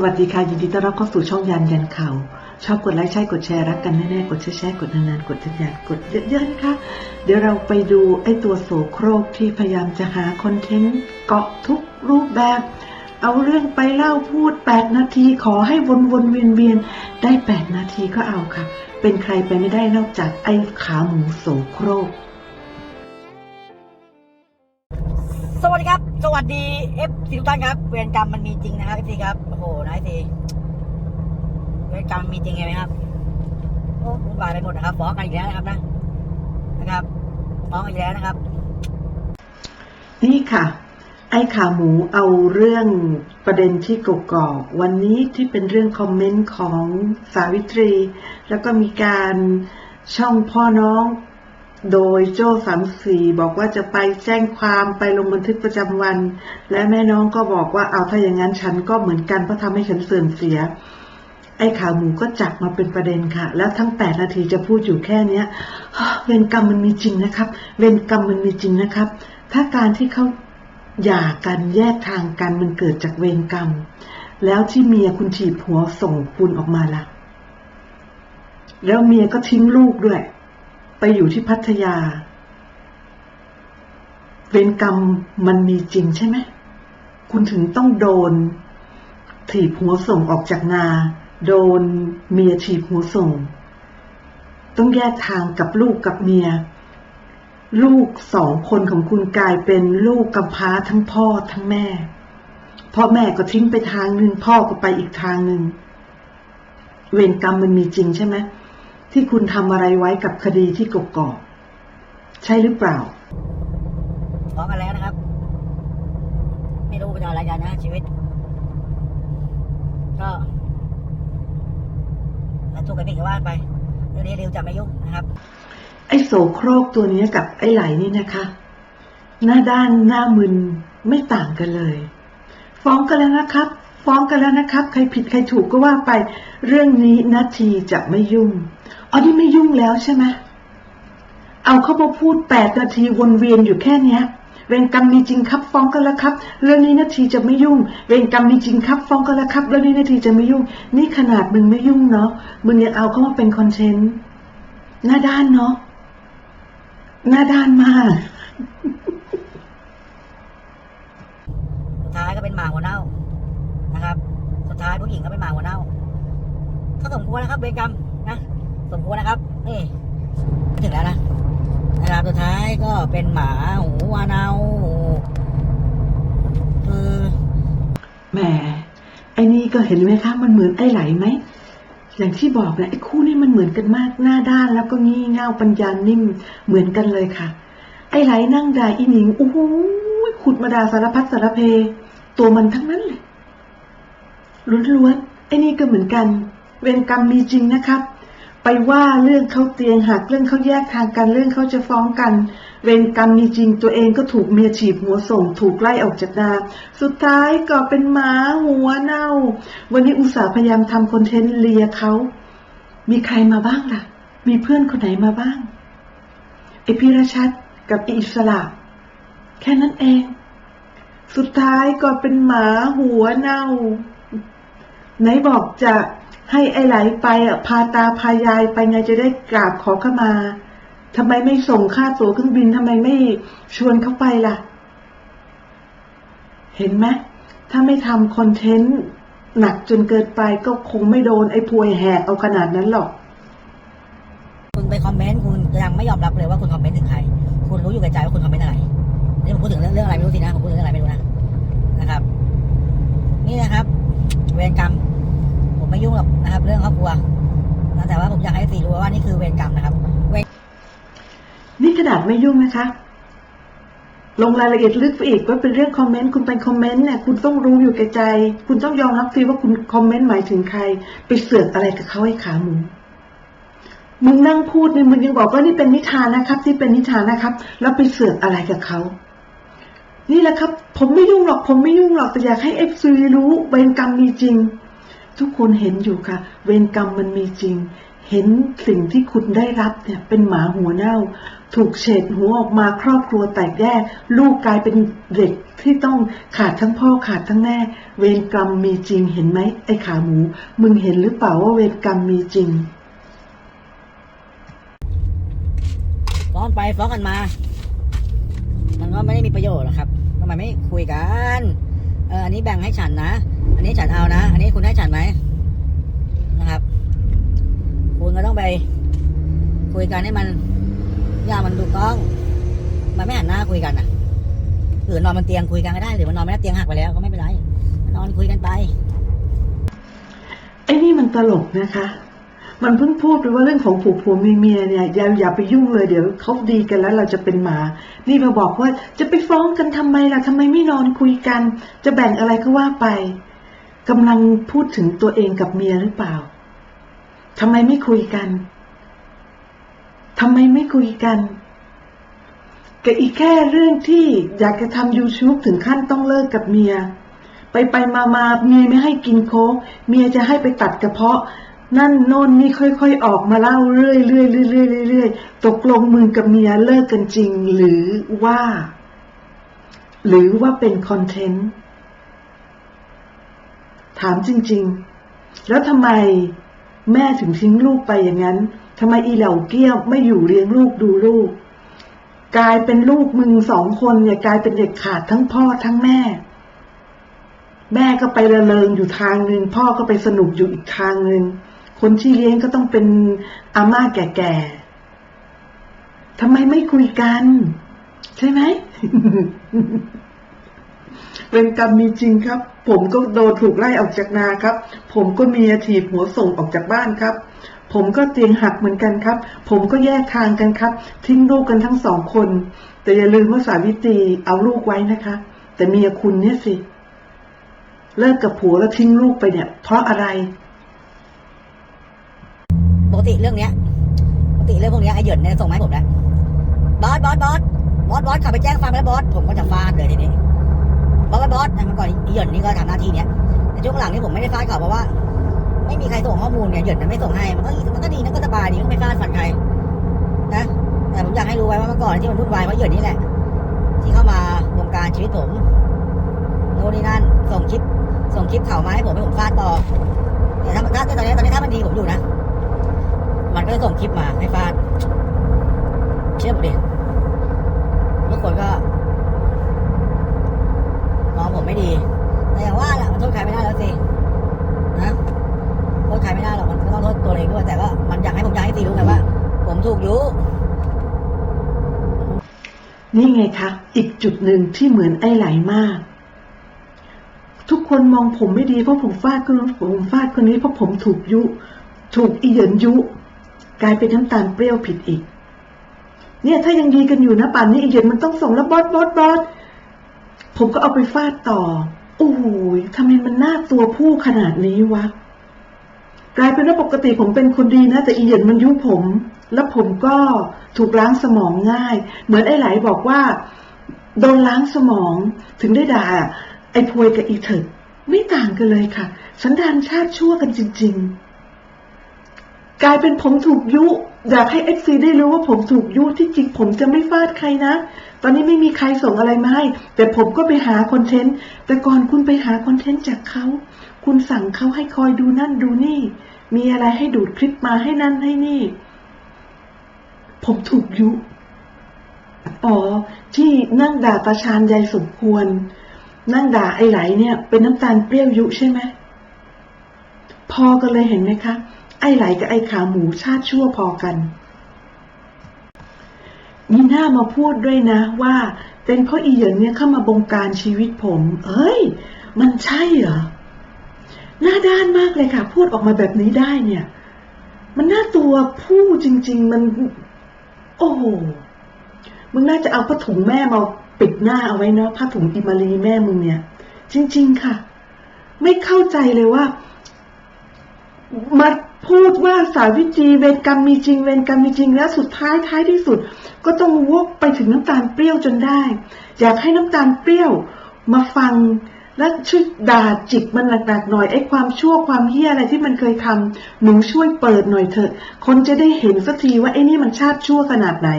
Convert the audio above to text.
สวัสดีค่ะ ยินดีต้อนรับเข้าสู่ช่องยันยันข่าวชอบกดไลค์ใช่กดแชร์รักกันแน่ๆกดแชร์แชร์กดนานๆกดทะยานกดเยอะๆนะคะเดี๋ยวเราไปดูไอ้ตัวโสโครกที่พยายามจะหาคอนเทนต์เกาะทุกรูปแบบ เอาเรื่องไปเล่าพูด 8 นาทีขอให้วนๆเวียนๆได้ 8 นาทีก็เอาค่ะ เป็นใครไปไม่ได้นอกจากไอ้ขาหมูโสโครก สวัสดีเอฟซีทุกท่านครับ เวรกรรมมันมีจริงนะครับเอฟซีครับ โอ้โหนายซีเวรกรรมมีจริงไงไหมครับ โอ้วุ่นวายไปหมดนะครับฟ้องกันอีกแล้วนะครับนะนะครับฟ้องอีกแล้วนะครับ นี่ค่ะ ไอ้ขาหมูเอาเรื่องประเด็นที่กกอกวันนี้ที่เป็นเรื่องคอมเมนต์ของสาวิตรี แล้วก็มีการช่องพ่อน้อง โดยโจ้สามสี่บอกว่าจะไปแจ้งความไปลงบันทึกประจำวัน และแม่น้องก็บอกว่าเอาถ้าอย่างนั้นฉันก็เหมือนกันเพราะทำให้ฉันเสื่อมเสีย ไอ้ขาหมูก็จับมาเป็นประเด็นค่ะ แล้วทั้ง8นาทีจะพูดอยู่แค่เนี้ยเวรกรรมมันมีจริงนะครับ เวรกรรมมันมีจริงนะครับ ถ้าการที่เขาหย่ากันแยกทางกันมันเกิดจากเวรกรรม แล้วที่เมียคุณถีบหัวส่งคุณออกมาล่ะ แล้วเมียก็ทิ้งลูกด้วย ไปอยู่ที่พัทยา เวรกรรมมันมีจริงใช่ไหม คุณถึงต้องโดน ถีบหัวส่งออกจากนา โดนเมียถีบหัวส่ง ต้องแยกทางกับลูกกับเมีย ลูกสองคนของคุณกลายเป็นลูกกำพร้าทั้งพ่อทั้งแม่ พ่อแม่ก็ทิ้งไปทางหนึ่งพ่อก็ไปอีกทางหนึ่ง เวรกรรมมันมีจริงใช่ไหม ที่คุณทำอะไรไว้กับคดีที่กกอกใช่หรือเปล่าฟ้องกันแล้วนะครับ ไม่รู้เป็นอะไรกันนะชีวิต ก็แล้วทุกข์กันพี่ก็ว่าไปเรื่องนี้ริวจะไม่ยุ่งนะครับ ไอ้โสโครกตัวเนี้ยกับไอ้ไหลนี่นะคะ หน้าด้านหน้ามึนไม่ต่างกันเลย ฟ้องกันแล้วนะครับ ฟ้องกันแล้วนะครับ ใครผิดใครถูกก็ว่าไป เรื่องนี้นาทีจะไม่ยุ่งอ๋อนี่ไม่ยุ่งแล้วใช่ไหมเอาเข้ามาพูดแปดนาทีวนเวียนอยู่แค่เนี้ย เวรกรรมมีจริงครับฟ้องกันแล้วครับ เรื่องนี้นาทีจะไม่ยุ่ง เวรกรรมมีจริงครับฟ้องกันแล้วครับ เรื่องนี้นาทีจะไม่ยุ่ง นี่ขนาดมึงไม่ยุ่งเนาะมึงยังเอาเข้ามาเป็นคอนเทนต์หน้าด้านเนาะหน้าด้านมากท้ายก็เป็นหมาหัวเน่า ท้ายผู้หญิงก็เป็นหมาหัวเน่าก็สมควรนะครับเวรกรรมนะ สมควรนะครับนี่ถึงแล้วนะนะครับสุดท้ายก็เป็นหมาหูวาเน่าคือแหมไอ้นี่ก็เห็นไหมคะมันเหมือนไอ้ไหลไหมอย่างที่บอกนะไอ้คู่นี้มันเหมือนกันมากหน้าด้าน แล้วก็งี่เง่าปัญญานิ่มเหมือนกันเลยค่ะ ไอ้ไหลนั่งด่าอีหนิงโอ้โหขุดมาด่าสารพัดสารเพ ตัวมันทั้งนั้นเลย ล้วนๆไอ้นี่ก็เหมือนกัน เวรกรรมมีจริงนะครับ ไปว่าเรื่องเขาเตียงหักเรื่องเขาแยกทางกันเรื่องเขาจะฟ้องกัน เวรกรรมมีจริงตัวเองก็ถูกเมียฉีบหัวส่ง ถูกไล่ออกจากนา สุดท้ายก็เป็นหมาหัวเน่า วันนี้อุตส่าห์พยายามทำคอนเทนต์เลียเขามีใครมาบ้างล่ะ มีเพื่อนคนไหนมาบ้าง ไอพิรชัดกับไออิสระ แค่นั้นเอง สุดท้ายก็เป็นหมาหัวเน่า ไหนบอกจะให้ไอ้ไหลไปอะพาตาพายายไปไงจะได้กราบขอขมาทำไมไม่ส่งค่าตั๋วเครื่องบินทำไมไม่ชวนเขาไปล่ะ เห็นไหมถ้าไม่ทำคอนเทนต์หนักจนเกินไปก็คงไม่โดนไอ้พวยแหกเอาขนาดนั้นหรอก คุณไปคอมเมนต์คุณยังไม่ยอมรับเลยว่าคุณคอมเมนต์ถึงใคร คุณรู้อยู่กับใจว่าคุณคอมเมนต์อะไร นี่ผมพูดถึงเรื่องเรื่องอะไรไม่รู้สินะผมพูดถึงเรื่องอะไรไม่รู้นะ นะครับ นี่นะครับ เวรกรรม ผมไม่ยุ่งหรอกนะครับ เรื่องครอบครัวนะแต่ว่าผมอยากให้สี่รู้ว่านี่คือเวรกรรมนะครับเวรนี่ขนาดไม่ยุ่งนะคะ ลงรายละเอียดลึกไปอีกว่าเป็นเรื่องคอมเมนต์คุณไปคอมเมนต์เนี่ยคุณต้องรู้อยู่แก่ใจ คุณต้องยอมรับสิว่าคุณคอมเมนต์หมายถึงใคร ไปเสือกอะไรกับเขาให้ขาหมูมึงนั่งพูดเนี่ยมึงยังบอกว่านี่เป็นนิทานนะครับที่เป็นนิทานนะครับ แล้วไปเสือกอะไรกับเขานี่แหละครับ ผมไม่ยุ่งหรอก ผมไม่ยุ่งหรอกแต่อยากให้เอฟซีรู้เวรกรรมมีจริง ทุกคนเห็นอยู่ค่ะ เวรกรรมมันมีจริง เห็นสิ่งที่คุณได้รับเนี่ยเป็นหมาหัวเน่า ถูกเฉดหัวออกมาครอบครัวแตกแยก ลูกกลายเป็นเด็กที่ต้องขาดทั้งพ่อขาดทั้งแม่ เวรกรรมมีจริงเห็นไหมไอ้ขาหมู มึงเห็นหรือเปล่าว่าเวรกรรมมีจริง ฟ้องไปฟ้องกันมา มันก็ไม่ได้มีประโยชน์หรอกครับทำไมไม่คุยกันเอออันนี้แบ่งให้ฉันนะ อันนี้ฉันเอานะ อันนี้คุณให้ฉันไหมนะครับ คุณก็ต้องไป คุย กันให้มันอย่ามันถูกต้อง มันไม่หันหน้าคุยกันอะหรือนอนบนเตียงคุยกันก็ได้หรือมันนอนไม่ได้เตียงหักไปแล้วก็ไม่เป็นไรนอนคุยกันไปไอ้นี่มันตลกนะคะ มันเพิ่งพูดไปว่าเรื่องของผัวผัวเมียเมียเนี่ยอย่าอย่าไปยุ่งเลยเดี๋ยวเขาดีกันแล้วเราจะเป็นหมา นี่มาบอกว่าจะไปฟ้องกันทำไมล่ะทำไมไม่นอนคุยกัน จะแบ่งอะไรก็ว่าไปกำลังพูดถึงตัวเองกับเมียหรือเปล่าทำไมไม่คุยกัน ทำไมไม่คุยกันกับอีกแค่เรื่องที่อยากจะทำ YouTube ถึงขั้นต้องเลิกกับเมีย ไปไปมามาเมียไม่ให้กินโค้กเมียจะให้ไปตัดกระเพาะ นั่นโน่นนี่ค่อยๆ ออกมาเล่าเรื่อยๆเรื่อยๆเรื่อยๆเรื่อยตกลงมึงกับเมียเลิกกันจริง หรือว่า หรือว่าเป็นคอนเทนต์ ถามจริง ๆ แล้วทำไม แม่ถึงทิ้งลูกไปอย่างนั้นทำไมอีเหล่าเกี้ยวไม่อยู่เลี้ยงลูกดูลูก กลายเป็นลูกมึงสองคนเนี่ยกลายเป็นเด็กขาดทั้งพ่อทั้งแม่ แม่ก็ไประเริงอยู่ทางหนึ่งพ่อก็ไปสนุกอยู่อีกทางหนึ่งคนที่เลี้ยงก็ต้องเป็นอาม่าแก่ๆทำไมไม่คุยกัน ใช่ไหม เป็นกรรมมีจริงครับ ผมก็โดนถูกไล่ออกจากนาครับ ผมก็เมียถีบหัวส่งออกจากบ้านครับ ผมก็เตียงหักเหมือนกันครับ ผมก็แยกทางกันครับ ทิ้งลูกกันทั้งสองคน แต่อย่าลืมว่าสาวิตรีเอาลูกไว้นะคะ แต่เมียคุณเนี่ยสิเลิกกับผัวแล้วทิ้งลูกไปเนี่ย เพราะอะไรปกติเรื่องเนี้ยปกติเรื่องพวกเนี้ยไอ้หยินเนี่ยส่งมาให้ผมแล้วบอสบอสบอสบอสบอสขับไปแจ้งความแล้วบอสผมก็จะฟาดเลยทีนี้ บอสบอสเมื่อก่อนอ้เหยินนี่ก็ทำหน้าที่เนี้ยแต่ช่วงหลังนี่ผมไม่ได้ฟาดเขาเพราะว่า ไม่มีใครส่งข้อมูลเนี่ยหยินมันไม่ส่งให้มันก็มันก็ดีนะก็สบายดีไม่ฟาดฟันใครนะแต่ผมอยากให้รู้ไว้ว่าเมื่อก่อนที่มันวุ่นวายเพราะหยินนี่แหละ ที่เข้ามาวงการชีวิตผมโน่นนี่นั่นส่งคลิปส่งคลิปเข่ามาให้ผมให้ผมฟาดต่อแต่ถ้าถ้าตอนนี้ตอนนี้ถ้ามันดีผมอยู่นะมันก็จะส่งคลิปมาให้ฟาดเชื่อผมดิทุกคนก็ ผมไม่ดี แต่อย่างว่าแหละมันโทษใครไม่ได้แล้วสินะโทษใครไม่ได้หรอกมันก็ต้องโทษตัวเองด้วยแต่ก็มันอยากให้ผมอยากให้ตีรู้ไงว่า ผมถูกยุนี่ไงคะอีกจุดหนึ่งที่เหมือนไอ้ไหลมาก ทุกคนมองผมไม่ดีเพราะผมฟาดคนผมฟาดคนนี้เพราะผมถูกยุ ถูกอีเหยินยุ กลายเป็นน้ำตาลเปรี้ยวผิดอีก เนี่ยถ้ายังดีกันอยู่นะป่านนี้อีเหยินมันต้องส่งแล้วบอสบอสบอส ผมก็เอาไปฟาดต่อ โอ้โหทำไมมันน่าตัวผู้ขนาดนี้วะ กลายเป็นว่าปกติผมเป็นคนดีนะ แต่อีเหยินมันยุผม แล้วผมก็ถูกล้างสมองง่าย เหมือนไอ้ไหลบอกว่า โดนล้างสมองถึงได้ด่า ไอ้พวยกับอีเถิดไม่ต่างกันเลยค่ะ สันดานชาติชั่วกันจริง ๆ กลายเป็นผมถูกยุอยากให้เอฟซีได้รู้ว่าผมถูกยุที่จริงผมจะไม่ฟาดใครนะ ตอนนี้ไม่มีใครส่งอะไรมาให้ แต่ผมก็ไปหาคอนเทนต์ แต่ก่อนคุณไปหาคอนเทนต์จากเขา คุณสั่งเขาให้คอยดูนั่นดูนี่ มีอะไรให้ดูดคลิปมาให้นั่นให้นี่ ผมถูกยุ อ๋อ ที่นั่งด่าประชานยายสมควร นั่งด่าไอ้ไหลเนี่ย เป็นน้ำตาลเปรี้ยวยุใช่ไหม พอกันเลยเห็นไหมคะ ไอ้ไหลกับไอ้ขาหมูชาติชั่วพอกัน มีหน้ามาพูดด้วยนะว่า เป็นเพราะอีเหยินเนี่ยเข้ามาบงการชีวิตผม เอ้ย มันใช่เหรอหน้าด้านมากเลยค่ะ พูดออกมาแบบนี้ได้เนี่ย มันน่าตัวผู้จริง ๆ มัน โอ้โหมึงน่าจะเอาผ้าถุงแม่มาปิดหน้าเอาไว้เนาะผ้าถุงอิมารีแม่มึงเนี่ย จริง ๆ ค่ะ ไม่เข้าใจเลยว่า มา พูดว่าสาวิจีเวรกรรมมีจริงเวรกรรมมีจริงแล้วสุดท้ายท้ายที่สุด ก็ต้องวกไปถึงน้ำตาลเปรี้ยวจนได้ อยากให้น้ำตาลเปรี้ยวมาฟังและช่วยด่าจิกมันหนักๆหน่อยไอ้ความชั่วความเฮี้ยอะไรที่มันเคยทำหนูช่วยเปิดหน่อยเถอะ คนจะได้เห็นสักทีว่าไอ้นี่มันชาติชั่วขนาดไหน